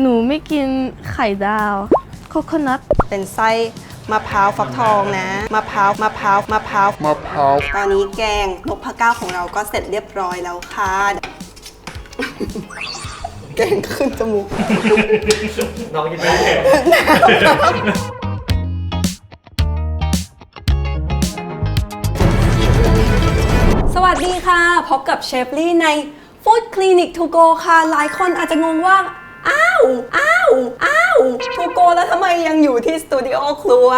หนูไม่กินไข่ดาวโคโคนัทเป็นไส้มะพร้าวฟักทองนะ มะพร้าว มะพร้าว มะพร้าว มะพร้าว ตอนนี้แกงนกพะเก้าของเราก็เสร็จเรียบร้อยแล้วค่ะ แกงขึ้นจมูก น้องยังไม่เห็นสวัสดีค่ะ พบกับเชฟลี่ใน Food Clinic to go ค่ะ หลายคนอาจจะงงว่า อ้าว อ้าว อ้าว to go แล้วทำไมยังอยู่ที่สตูดิโอครัว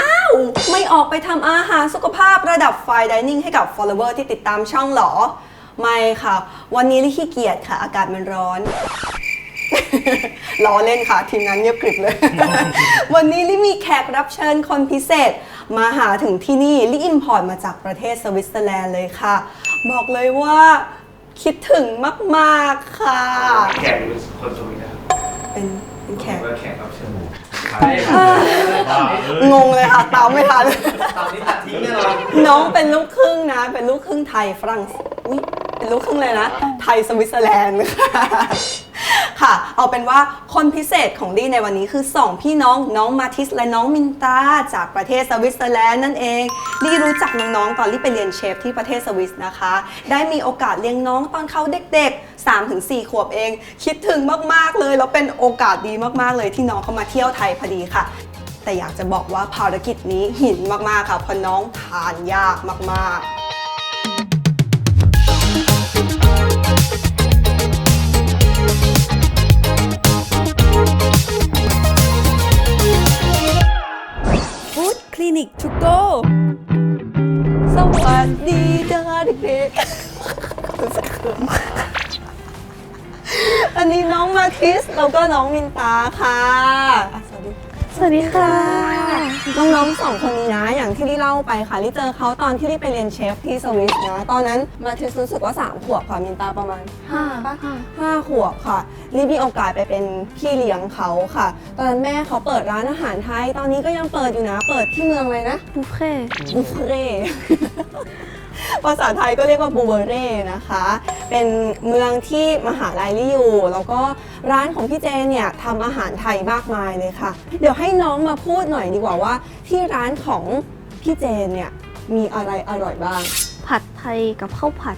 อ้าว ไม่ออกไปทำอาหารสุขภาพระดับ Fine Dining ให้กับ follower ที่ติดตามช่องหรอ ไม่ค่ะ วันนี้ลิขี้เกียจค่ะ อากาศมันร้อน ล้อเล่นค่ะ ทีมงานเงียบกริบเลย วันนี้ลิมีแขกรับเชิญคนพิเศษ มาหาถึงที่นี่ลิอิมพอร์ตมาจากประเทศสวิตเซอร์แลนด์เลยค่ะ บอกเลยว่าคิดถึงมาก ๆ ค่ะ แขกหรือคนสวิตนะครับ เป็นเป็นแขกว่าแขกรับเชิญงงเลยค่ะตามไม่ทันตอนนี้ตัดทิ้งแน่นอนน้องเป็นลูกครึ่งนะ เป็นลูกครึ่งไทยฝรั่งอุ๊ยเป็นลูกครึ่งเลยนะ ไทยสวิตเซอร์แลนด์ค่ะค่ะ เป็นว่าคนพิเศษของลี่ในวันนี้คือ 2 พี่น้องน้องมาทิสและน้องมินตาจากประเทศสวิตเซอร์แลนด์นั่นเองลี่รู้จักน้องๆตอนลี่ไปเรียนเชฟที่ประเทศสวิสนะคะ ได้มีโอกาสเลี้ยงน้องตอนเขาเด็กๆ 3-4 ขวบเอง คิดถึงมากๆเลย แล้วเป็นโอกาสดีมากๆเลยที่น้องเขามาเที่ยวไทยพอดีค่ะแต่อยากจะบอกว่าภารกิจนี้หินมาก ๆ ค่ะเพราะน้องทานยากมาก ๆ ลินิกทูโกสวัสดีจ้าเด็กๆรู้สึกเขินอันนี้น้องมาทิสแล้วก็น้องมินตาค่ะ สวัสดีสวัสดีค่ะ น้องๆสองคนนี้นะอย่างที่ลี่เล่าไปค่ะลี่เจอเขาตอนที่ลี่ไปเรียนเชฟที่สวิสนะตอนนั้นมาทิสรู้สึกว่า 3 ขวบค่ะมินตาประมาณห้าปะห้าขวบค่ะลี่มีโอกาสไปเป็นพี่เลี้ยงเขาค่ะ ตอนนั้นแม่เขาเปิดร้านอาหารไทย ตอนนี้ก็ยังเปิดอยู่นะ เปิดที่เมืองเลยนะบุฟเฟ่บุฟเฟ่ ภาษาไทยก็เรียกว่าบูเบเร่นะคะ เป็นเมืองที่มหาลัยลี่อยู่ แล้วก็ร้านของพี่เจนเนี่ยทำอาหารไทยมากมายเลยค่ะ เดี๋ยวให้น้องมาพูดหน่อยดีกว่าว่า ที่ร้านของพี่เจนเนี่ยมีอะไรอร่อยบ้าง ผัดไทยกับข้าวผัด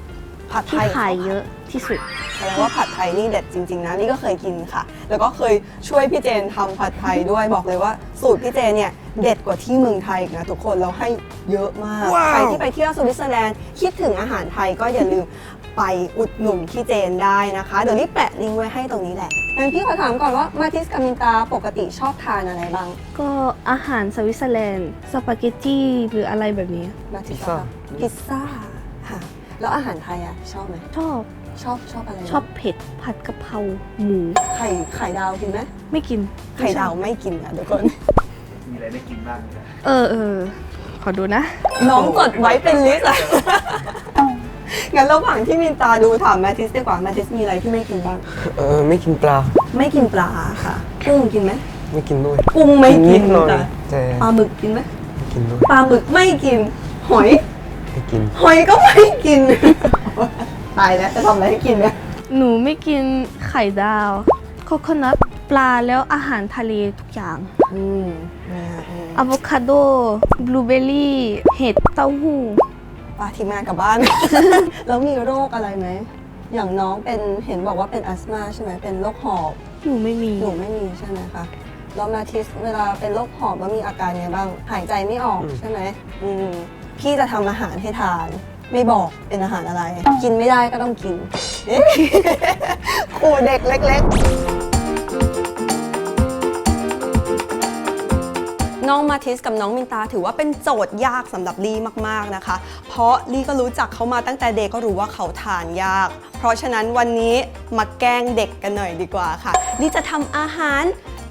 ผัดไทที่ย ขายเยอะที่สุด แสดงว่าผัดไทยนี่เด็ดจริง ๆ นะ นี่ก็เคยกินค่ะ แล้วก็เคยช่วยพี่เจนทำผัดไทยด้วยบอกเลยว่าสูตรพี่เจนเนี่ย เด็ดกว่าที่เมืองไทยอีกนะทุกคนเราให้เยอะมากใครที่ไปเที่ยวสวิตเซอร์แลนด์คิดถึงอาหารไทยก็อย่าลืมไปอุดหนุนพี่เจนได้นะคะ เดี๋ยวนี้แปะลิงก์ไว้ให้ตรงนี้แหละงั้นพี่ขอถามก่อนว่ามาทิสกับมินตาปกติชอบทานอะไรบ้างก็อาหารสวิตเซอร์แลนด์สปาเกตตี้หรืออะไรแบบนี้ มาทิสพิซซ่า พิซซ่าค่ะแล้วอาหารไทยอะชอบไหมชอบชอบชอบอะไรชอบเผ็ดผัดกะเพราหมู ไข่ไข่ดาวกินไหมไม่กินไข่ดาวไม่กินค่ะทุกคน มีอะไรได้กินบ้างเนี่ยเออเออขอดูนะ น้องจดไว้เป็นลิสต์อะ งั้นระหว่างที่มินตาดูถามแมททิสดีกว่าแมททิสมีอะไรที่ไม่กินบ้าง เออไม่กินปลา ไม่กินปลาค่ะกุ้งกินไหมไม่กินด้วยกุ้งไม่กินินดหน่อยจ้ะแต่ปลาหมึกกินไหมไม่กินด้วยปลาหมึกไม่กิน หอย ไม่กิน หอยก็ไม่กิน ตายแล้วจะทำอะไรให้กินเนี่ยหนูไม่กินไข่ดาว โคโคนัท ปลาแล้วอาหารทะเลทุกอย่างอืมเนี่ยอืมอะโวคาโดบลูเบอร์รี่เห็ดเต้าหู้ปลาทีมงานกลับบ้าน แล้วมีโรคอะไรไหม อย่างน้องเป็นเห็นบอกว่าเป็นอัสมาใช่ไหมเป็นโรคหอบ หนูไม่มี หนูไม่มีใช่ไหมคะแล้วมาทิสเวลาเป็นโรคหอบแล้วมีอาการไงบ้าง หายใจไม่ออกอืม ใช่ไหมอืมพี่จะทำอาหารให้ทาน ไม่บอกเป็นอาหารอะไร กินไม่ได้ก็ต้องกินเอ๊ะ ขู่เด็กเล็ก ๆ น้องมาทิสกับน้องมินตาถือว่าเป็นโจทย์ยากสำหรับลี่มากๆนะคะ เพราะลี่ก็รู้จักเขามาตั้งแต่เด็กก็รู้ว่าเขาทานยาก เพราะฉะนั้นวันนี้มาแกล้งเด็กกันหน่อยดีกว่าค่ะ ลี่จะทำอาหาร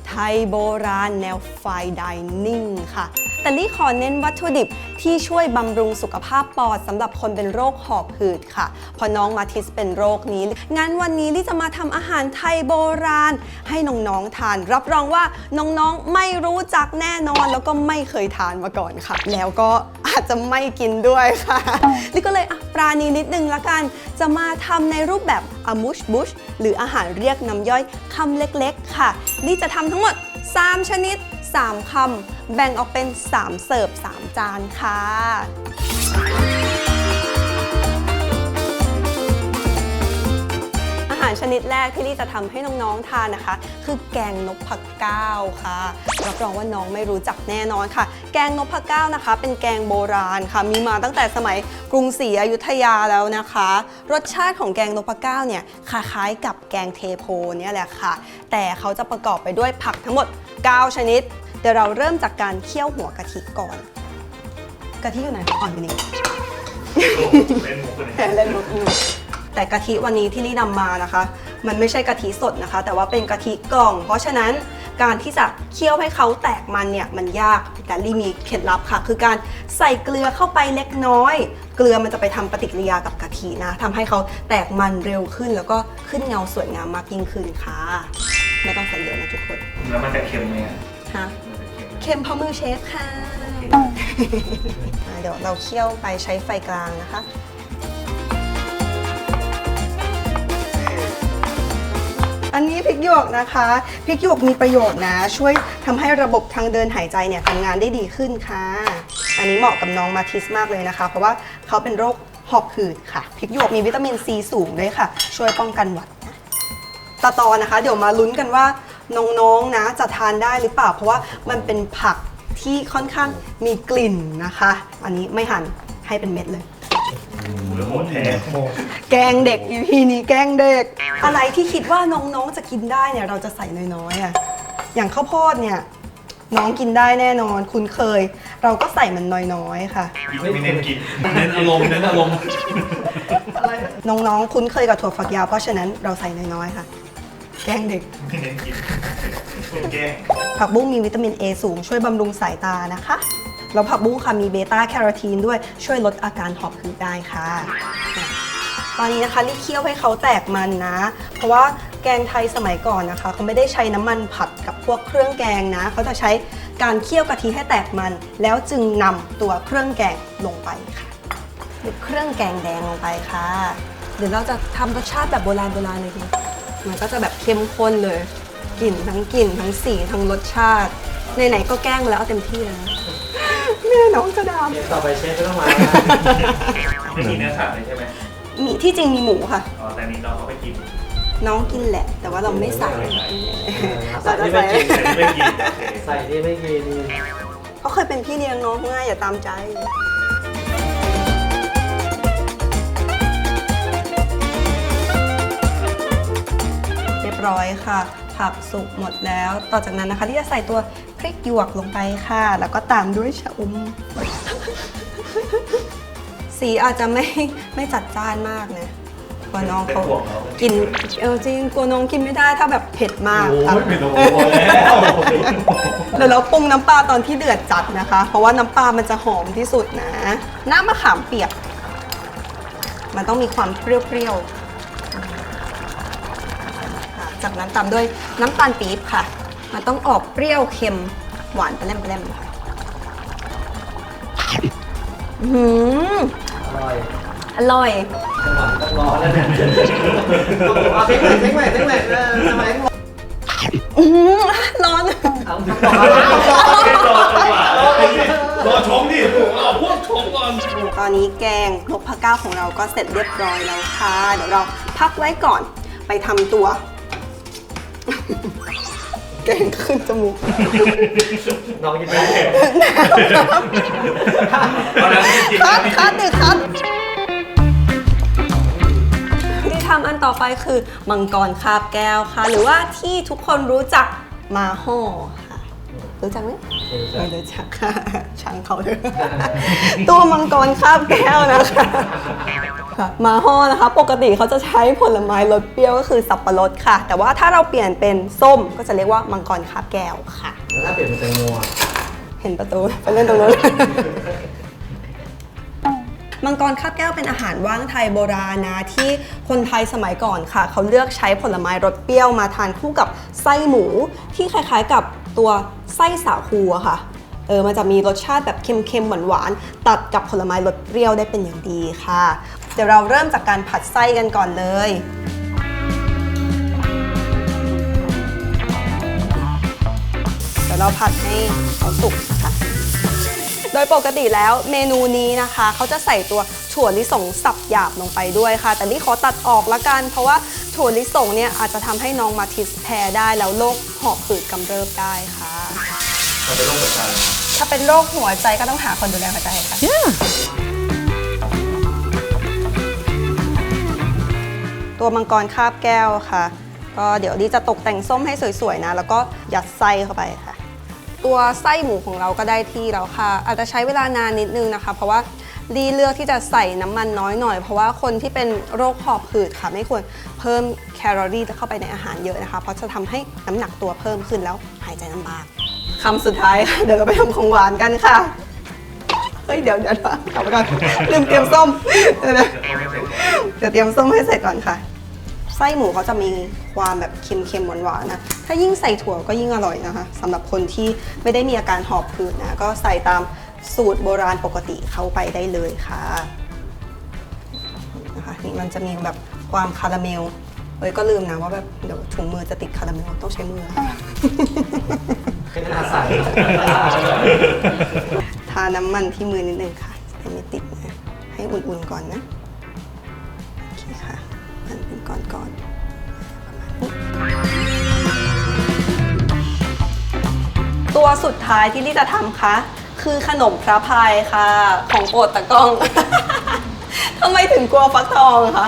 ไทยโบราณแนวไฟดิเนิ่งค่ะ แต่ลี่ขอเน้นวัตถุดิบที่ช่วยบำรุงสุขภาพปอดสำหรับคนเป็นโรคหอบหืดค่ะพอน้องมาทิสเป็นโรคนี้ งั้นวันนี้ลี่จะมาทำอาหารไทยโบราณ ให้น้องๆทาน รับรองว่าน้องๆไม่รู้จักแน่นอน แล้วก็ไม่เคยทานมาก่อนค่ะ แล้วก็อาจจะไม่กินด้วยค่ะลี่ก็เลยปราณีนิดนึงละกัน จะมาทำในรูปแบบอามุชบุชหรืออาหารเรียกน้ำย่อยคำเล็กๆ ค่ะลี่จะทำทั้งหมด 3 ชนิด 3 คำ แบ่งออกเป็น 3 เสิร์ฟ 3 จานค่ะอาหารชนิดแรกที่ลี่จะทำให้น้องๆทานนะคะ คือแกงนกผักก้าวค่ะรับรองว่าน้องไม่รู้จักแน่นอนค่ะ แกงนกผักก้าวนะคะ เป็นแกงโบราณค่ะ มีมาตั้งแต่สมัยกรุงศรีอยุธยาแล้วนะคะ รสชาติของแกงนกผักก้าวเนี่ยคล้ายๆกับแกงเทโพเนี่ยแหละค่ะ แต่เขาจะประกอบไปด้วยผักทั้งหมด 9 ชนิด เดี๋ยวเราเริ่มจากการเคี่ยวหัวกะทิก่อน กะทิอยู่ไหนอ่อนอยู่นี่เล่นมุกเลยแเล่นมุกอยู่แต่กะทิวันนี้ที่ลี่นำมานะคะ มันไม่ใช่กะทิสดนะคะ แต่ว่าเป็นกะทิกล่อง เพราะฉะนั้นการที่จะเคี่ยวให้เขาแตกมันเนี่ยมันยากแต่ลี่มีเคล็ดลับค่ะ คือการใส่เกลือเข้าไปเล็กน้อย เกลือมันจะไปทำปฏิกิริยากับกะทินะทำให้เขาแตกมันเร็วขึ้น แล้วก็ขึ้นเงาสวยงามมากยิ่งขึ้นค่ะ ไม่ต้องใส่เยอะนะทุกคนแล้วมันจะเค็มไหมอะฮะมันจะ เค็มเพราะมือเชฟค่ะ เดี๋ยวเราเคี่ยวไปใช้ไฟกลางนะคะอันนี้พริกหยวกนะคะพริกหยวกมีประโยชน์นะ ช่วยทำให้ระบบทางเดินหายใจเนี่ยทำงานได้ดีขึ้นค่ะ อันนี้เหมาะกับน้องมาทิสมากเลยนะคะ เพราะว่าเขาเป็นโรคหอบหืดค่ะพริกหยวกมีวิตามินซีสูงด้วยค่ะ ช่วยป้องกันหวัดนะตะตอนะคะ เดี๋ยวมาลุ้นกันว่า น้องๆนะจะทานได้หรือเปล่า เพราะว่ามันเป็นผักที่ค่อนข้างมีกลิ่นนะคะ อันนี้ไม่หั่นให้เป็นเม็ดเลย หรือโหดแท้แกงเด็ก EP นี้แกงเด็ก อะไรที่คิดว่าน้องๆจะกินได้เนี่ยเราจะใส่น้อยๆอะอย่างข้าวโพดเนี่ยน้องกินได้แน่นอน คุณเคย เราก็ใส่มันน้อยๆค่ะ ไม่เน้นกินเน้นอารมณ์เน้นอารมณ์ น้องๆ คุ้นเคยกับถั่วฝักยาวเพราะฉะนั้นเราใส่น้อยๆค่ะ แกงเด็ก ไม่เน้นกินแกล้งผักบุ้งมีวิตามิน A สูง ช่วยบำรุงสายตานะคะ แล้วผักบุ้งค่ะมีเบต้าแคโรทีนด้วยช่วยลดอาการหอบหืดได้ค่ะอะ ตอนนี้นะคะรีบเคี่ยวให้เขาแตกมันนะ เพราะว่าแกงไทยสมัยก่อนนะคะเขาไม่ได้ใช้น้ำมันผัดกับพวกเครื่องแกงนะ เขาจะใช้การเคี่ยวกะทิให้แตกมัน แล้วจึงนำตัวเครื่องแกงลงไปค่ะหรือเครื่องแกงแดงลงไปค่ะ เดี๋ยวเราจะทำรสชาติแบบโบราณโบราณเลยที มันก็จะแบบเข้มข้นเลยกลิ่นทั้งกลิ่นทั้งสีทั้งรสชาติไหนๆก็แกล้งแล้วเอาเต็มที่เลยนะแม่น้องจะดามต่อไปเชฟไม่ต้องมาไม่มีเนื้อสัตว์เลยใช่ไหมมีที่จริงมีหมูค่ะ อ๋อแต่นี้เราเขาไม่กิน น้องกินแหละ แต่ว่าเราไม่ใส่ใส่เราจะที่ไม่ใส่กินแต่นี่ไม่กินโอเค ใส่ที่ไม่กิน เขาเคยเป็นพี่เลี้ยงน้องง่ายอย่าตามใจ ร้อยค่ะ ผักสุกหมดแล้ว ต่อจากนั้นนะคะที่จะใส่ตัวพริกหยวกลงไปค่ะ แล้วก็ตามด้วยชะอม สีอาจจะไม่ไม่จัดจ้านมากนะกลัวน้องเขากินเออจริงกลัวน้องกินไม่ได้ถ้าแบบเผ็ดมากโอ้ค่ะยไม่ต้องพอแล้วเดี๋ยวเราปรุงน้ำปลาตอนที่เดือดจัดนะคะ เพราะว่าน้ำปลามันจะหอมที่สุดนะ น้ำมะขามเปียก มันต้องมีความเปรี้ยวๆค่ะ จากนั้นตามด้วยน้ำตาลปี๊บค่ะ มันต้องออกเปรี้ยวเค็มหวานไปแลมไปแลมค่ะอื้อหืออร่อยอร่อย จังหวะต้องรอแล้วเนี่ยเอาเซ็งใหม่เซ็งใหม่เซ็งใหม่เออทำไมต้องรออื้อหือร้อน เอาต้องรอรอจังหวะรอชมดิเอาพวกชมก่อนตอนนี้แกงนกพะก้าวของเราก็เสร็จเรียบร้อยแล้วค่ะ เดี๋ยวเราพักไว้ก่อนไปทำตัว แกงขึ้นจมูก น้องกินไม่ได้เอาแล้วไม่กินคัดคัดหนึ่งคัดที่ทำอันต่อไปคือมังกรคาบแก้วค่ะ หรือว่าที่ทุกคนรู้จักมาห่อค่ะ รู้จักไหมไม่รู้จักค่ะช่างเขาเลยตัวมังกรคาบแก้วนะคะค่ะมาห่อนะคะ ปกติเขาจะใช้ผลไม้รสเปรี้ยวก็คือสับปะรดค่ะ แต่ว่าถ้าเราเปลี่ยนเป็นส้มก็จะเรียกว่ามังกรคาบแก้วค่ะ แล้วถ้าเปลี่ยนเป็นแตงโมอะเห็นประตูไปเล่นตรงนู้นมังกรคาบแก้วเป็นอาหารว่างไทยโบราณนะที่คนไทยสมัยก่อนค่ะ เขาเลือกใช้ผลไม้รสเปรี้ยวมาทานคู่กับไส้หมู ที่คล้ายๆกับ ตัวไส้สาคูอะค่ะ เออมันจะมีรสชาติแบบเค็มๆหวานๆตัดกับผลไม้รสเปรี้ยวได้เป็นอย่างดีค่ะ เดี๋ยวเราเริ่มจากการผัดไส้กันก่อนเลยเดี๋ยวเราผัดให้เขาสุกค่ะ โดยปกติแล้วเมนูนี้นะคะ เขาจะใส่ตัวถั่วลิสงสับหยาบลงไปด้วยค่ะ แต่นี่ขอตัดออกละกันเพราะว่า ถั่วลิสงเนี่ยอาจจะทำให้น้องมาทิสแพ้ได้แล้วโรคหอบหืดกำเริบได้ค่ะ มันเป็นโรคหัวใจถ้าเป็นโรคหัวใจก็ต้องหาคนดูแลหัวใจค่ะ ตัวมังกรคาบแก้วค่ะ ก็เดี๋ยวดีจะตกแต่งส้มให้สวยๆนะ แล้วก็ยัดไส้เข้าไปค่ะ ตัวไส้หมูของเราก็ได้ที่แล้วค่ะ อาจจะใช้เวลานานนิดนึงนะคะ เพราะว่า ดีเลือกที่จะใส่น้ำมันน้อยหน่อย เพราะว่าคนที่เป็นโรคหอบหืดค่ะ ไม่ควรเพิ่มแคลอรี่เข้าไปในอาหารเยอะนะคะ เพราะจะทำให้น้ำหนักตัวเพิ่มขึ้นแล้วหายใจลำบากคำสุดท้ายค่ะเดี๋ยวเราไปทำของหวานกันค่ะเฮ้ยเดี๋ยวเดี๋ยวกลับไปก่อนลืมเตรียมส้มเดี๋ยวเดี๋ยวเตรียมส้มให้เสร็จก่อนค่ะไส้หมูเขาจะมีความแบบเค็มๆหวานๆนะ ถ้ายิ่งใส่ถั่วก็ยิ่งอร่อยนะคะสำหรับคนที่ไม่ได้มีอาการหอบหืดนะ ก็ใส่ตาม สูตรโบราณปกติเข้าไปได้เลยค่ะนะคะนี่มันจะมีแบบความคาราเมลเอ้ยก็ลืมนะว่าแบบเดี๋ยวถุงมือจะติดคาราเมลต้องใช้มือค่ะเป็นอาใส่ทาน้ำมันที่มือนิดนึงค่ะจะได้ไม่ติดนะให้อุ่นๆก่อนนะโอเคค่ะมันเป็นก้อนๆประมาณนี้ตัวสุดท้ายที่ลี่จะทำคะ คือขนมพระพายค่ะ ของโปรดตะกล้อง ทำไมถึงกลัวฟักทองคะ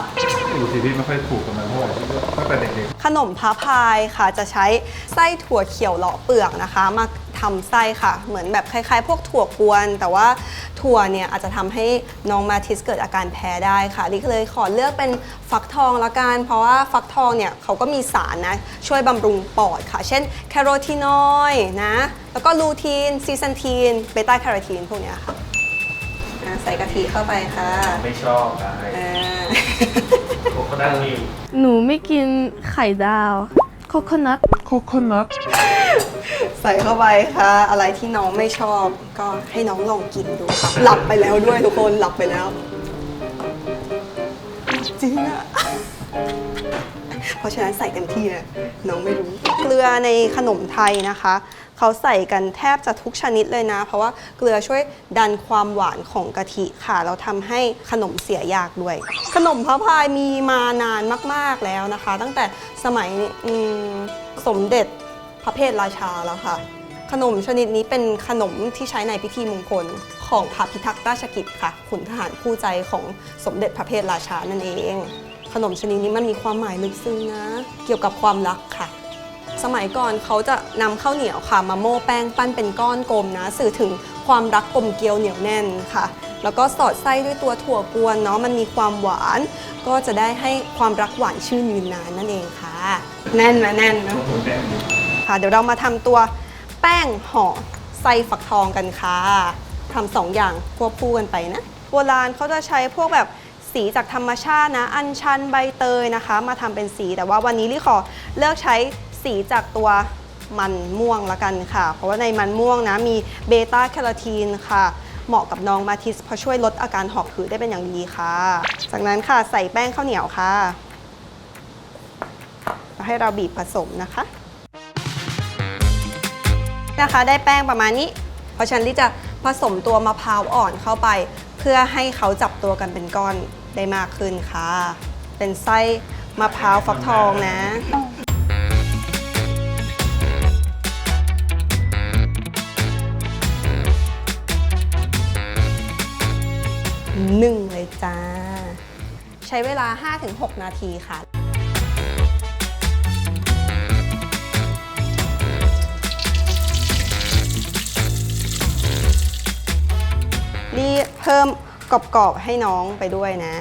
อยู่ที่ที่ไม่ค่อยถูกกับ มันเท่าไหร่ตั้งแต่เด็กขนมพระพายค่ะจะใช้ไส้ถั่วเขียวเลาะเปลือกนะคะ มาทำไส้ค่ะ เหมือนแบบคล้ายๆ พวกถั่วกวน แต่ว่าถั่วเนี่ยอาจจะทำให้น้องมาทิสเกิดอาการแพ้ได้ค่ะลิก็เลยขอเลือกเป็นฟักทองละกัน เพราะว่าฟักทองเนี่ยเขาก็มีสารนะ ช่วยบำรุงปอดค่ะ เช่นแคโรทีนอยด์นะ แล้วก็ลูทีนซีซันทีนเบต้าแคโรทีนพวกเนี้ยค่ะ อะใส่กะทิเข้าไปค่ะๆไม่ชอบได้อ่าผมก็ได้ที่หนูไม่กินไข่ดาว โคโคนัท coconut ใส่เข้าไปค่ะ อะไรที่น้องไม่ชอบก็ให้น้องลองกินดูค่ะหลับไปแล้วด้วยทุกคนหลับไปแล้ว จริงอะ เพราะฉะนั้นใส่เต็มที่เลยน้องไม่รู้ เกลือในขนมไทยนะคะ เขาใส่กันแทบจะทุกชนิดเลยนะ เพราะว่าเกลือช่วยดันความหวานของกะทิค่ะแล้วทำให้ขนมเสียยากด้วย ขนมพระพายมีมานานมากๆแล้วนะคะ ตั้งแต่สมัยมสมเด็จพระเพทราชาแล้วค่ะขนมชนิดนี้เป็นขนมที่ใช้ในพิธีมงคลของพระพิทักษ์ราชกิจค่ะ ขุนทหารคู่ใจของสมเด็จพระเพทราชานั่นเอง ขนมชนิดนี้มันมีความหมายลึกซึ้งนะ เกี่ยวกับความรักค่ะ สมัยก่อนเขาจะนำข้าวเหนียวค่ะ มาโม่แป้งปั้นเป็นก้อนกลมนะ สื่อถึงความรักกลมเกลียวเหนียวแน่นค่ะ แล้วก็สอดไส้ด้วยตัวถั่วกวนเนาะมันมีความหวาน ก็จะได้ให้ความรักหวานชื่นยืนนานนั่นเองค่ะ แน่นไหมแน่นนะค่ะ เดี๋ยวเรามาทำตัวแป้งห่อไส้ฟักทองกันค่ะทำสองอย่างควบคู่กันไปนะโบราณเขาจะใช้พวกแบบ สีจากธรรมชาตินะ อัญชันใบเตยนะคะ มาทำเป็นสี แต่ว่าวันนี้ลี่ขอเลือกใช้สีจากตัวมันม่วงละกันค่ะ เพราะว่าในมันม่วงนะมีเบต้าแคโรทีนค่ะ เหมาะกับน้องมาทิสเพราะช่วยลดอาการหอบหืดได้เป็นอย่างดีค่ะ จากนั้นค่ะใส่แป้งข้าวเหนียวค่ะแล้วให้เราบีบผสมนะคะนะคะ ได้แป้งประมาณนี้ เพราะฉะนันลี่จะผสมตัวมะพร้าวอ่อนเข้าไป เพื่อให้เขาจับตัวกันเป็นก้อน ได้มากขึ้นค่ะ เป็นไส้มะพร้าวฟักทองนะ หนึ่งเลยจ้า ใช้เวลา 5-6 นาทีค่ะรีเพิ่ม กรอบๆให้น้องไปด้วยนะ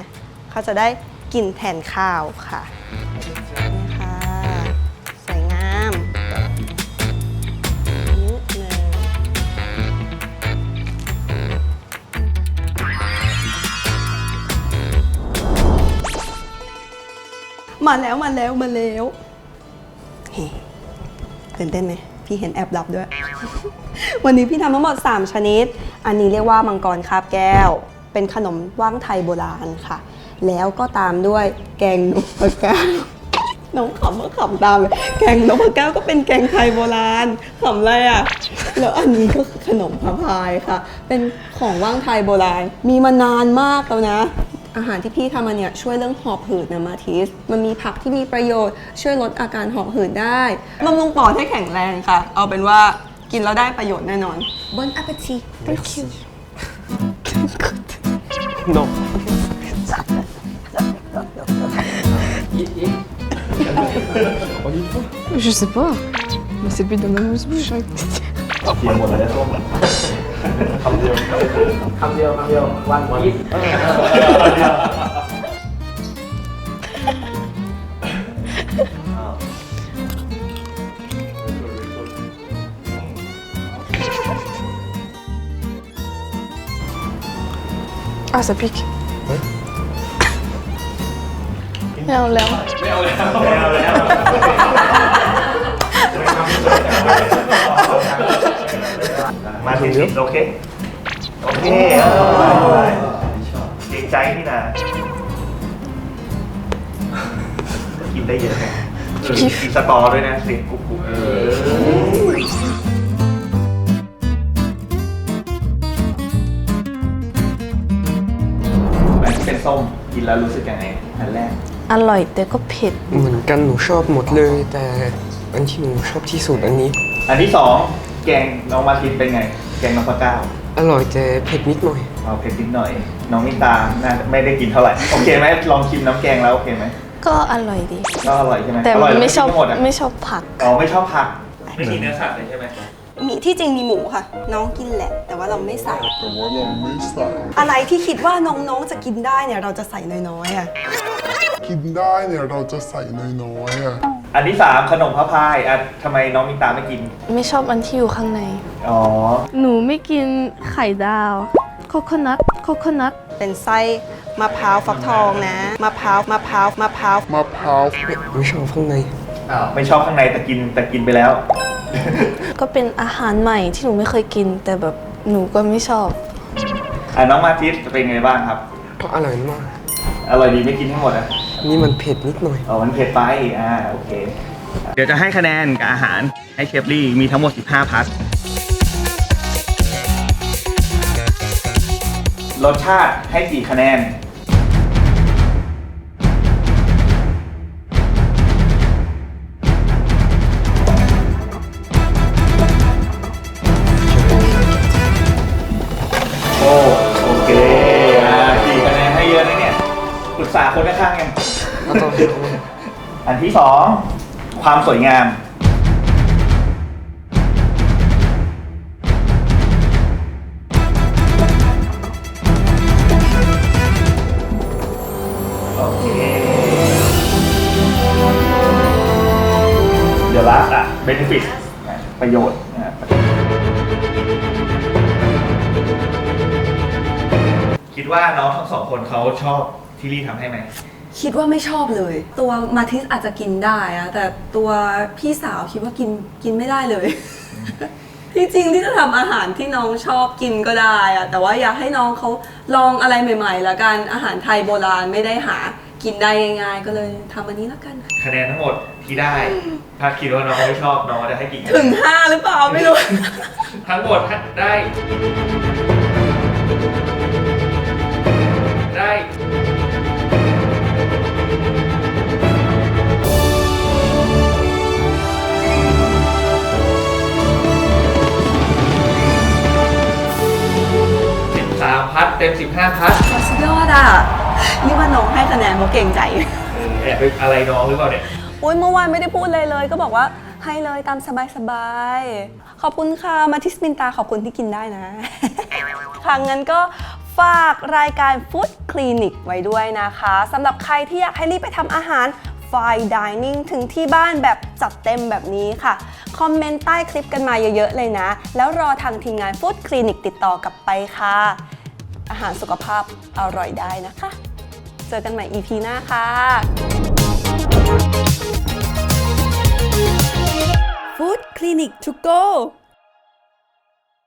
เขาจะได้กินแทนข้าวค่ะนี่ค่ะสวงามมาแล้วมาแล้วมาแล้วเฮ้ตื่นเต้นไหมพี่เห็นแอบดับด้วย วันนี้พี่ทำทั้งหมด 3 ชนิด อันนี้เรียกว่ามังกรคาบแก้ว เป็นขนมว่างไทยโบราณค่ะ แล้วก็ตามด้วยแกงนกกระแก้วน้องขำก็ขำตามเลยแกงนกกระแก้วก็เป็นแกงไทยโบราณขำอะไรอะ แล้วอันนี้ก็คือขนมพะพายค่ะ เป็นของว่างไทยโบราณ มีมานานมากแล้วนะอาหารที่พี่ทำมาเนี่ยช่วยเรื่องหอบหืดนะมาทิส มันมีผักที่มีประโยชน์ ช่วยลดอาการหอบหืดได้บำรุงปอดให้แข็งแรงค่ะ เอาเป็นว่ากินแล้วได้ประโยชน์แน่นอน Bon appétit Thank you no Je sais pas. Mais c'est le but d'un amuse-bouche. เขียนห ça pique. Mais en l'air. ไม่เอาแล้วไม่เอาแล้วมาถึงสิโอเค โอเคเออจริงใจนี่นะกินได้เยอะไงเออกินสตอด้วยนะเสียงกุ๊กกุ๊กเออ ส้มกินแล้วรู้สึกยังไงอันแรก อร่อยแต่ก็เผ็ด เหมือนกันหนูชอบหมดเลย แต่อันที่หนูชอบที่สุดอันนี้ อันที่สองแกงน้องมาทินเป็นไง แกงนพเก้าอร่อยแต่เผ็ดนิดหน่อย เอาเผ็ดนิดหน่อย น้องมินตาน่าจะไม่ได้กินเท่าไหร่โอเคไหมลองชิมน้ำแกงแล้วโอเคไหมก็อร่อยดี ก็อร่อยใช่ไหมแต่อร่อยแล้วไม่ชอบกินทั้งหมดอะไม่ชอบผัก อ๋อไม่ชอบผักไม่กินเนื้อสัตว์เลยใช่ไหม มีที่จริงมีหมูค่ะ น้องกินแหละแต่ว่าเราไม่ใส่ อะไรที่คิดว่าน้องๆจะกินได้เนี่ยเราจะใส่น้อยๆอะกินได้เนี่ยเราจะใส่น้อยๆอะอันที่สามขนมพระพายอะทำไมน้องมินตาไม่กิน ไม่ชอบอันที่อยู่ข้างใน อ๋อ หนูไม่กินไข่ดาวโคโคนัทโคโคนัทเป็นไส้มะพร้าวฟักทองนะ มะพร้าว มะพร้าว มะพร้าว มะพร้าวไม่ชอบข้างใน ไม่ชอบข้างในแต่กินแต่กินไปแล้ว ก็เป็นอาหารใหม่ที่หนูไม่เคยกิน แต่แบบหนูก็ไม่ชอบ อะน้องมาทิสจะเป็นไงบ้างครับ ก็อร่อยมาก อร่อยดีไม่กินทั้งหมดอะนี่มันเผ็ดนิดหน่อย อ๋อมันเผ็ดไปอ่าโอเค เดี๋ยวจะให้คะแนนกับอาหารให้เชฟลี่มีทั้งหมด 15 พัทรสชาติให้กี่คะแนน แล้วต่ออันที่สองความสวยงาม โอเค เดี๋ยวละอะ benefit ประโยชน์อะคิดว่าน้องทั้งสองคนเขาชอบที่ลี่ทำให้ไหม คิดว่าไม่ชอบเลย ตัวมาทิสอาจจะกินได้อะแต่ตัวพี่สาวคิดว่ากินกินไม่ได้เลย ที่จริงที่จะทำอาหารที่น้องชอบกินก็ได้อะแต่ว่าอยากให้น้องเขาลองอะไรใหม่ๆละกันอาหารไทยโบราณไม่ได้หากินได้ง่ายๆก็เลยทำอันนี้ละกัน คะแนนทั้งหมดที่ได้ ถ้าคิดว่าน้องไม่ชอบน้องจะให้กี่คะแนนถึงห้าหรือเปล่าไม่รู้ ทั้งหมดได้ ได้ สิบสามพัดเต็มสิบห้าพัดสุดยอดอะนี่ว่าน้องให้คะแนนเพราะเก่งใจเออแอบไปอะไรน้องหรือเปล่าเนี่ยอุ้ยเมื่อวานไม่ได้พูดเลยเลย ก็บอกว่าให้เลยตามสบายสบายๆขอบคุณค่ะ มาทิสมินตาขอบคุณที่กินได้นะ ค่ะงั้นก็ฝากรายการ Food Clinic ไว้ด้วยนะคะสำหรับใครที่อยากให้รีบไปทำอาหาร Fine Dining ถึงที่บ้านแบบจัดเต็มแบบนี้ค่ะ คอมเมนต์ใต้คลิปกันมาเยอะๆเลยนะ แล้วรอทางทีมงาน Food Clinic ติดต่อกลับไปค่ะ อาหารสุขภาพอร่อยได้นะคะ เจอกันใหม่ EP หน้าค่ะ Food Clinic to go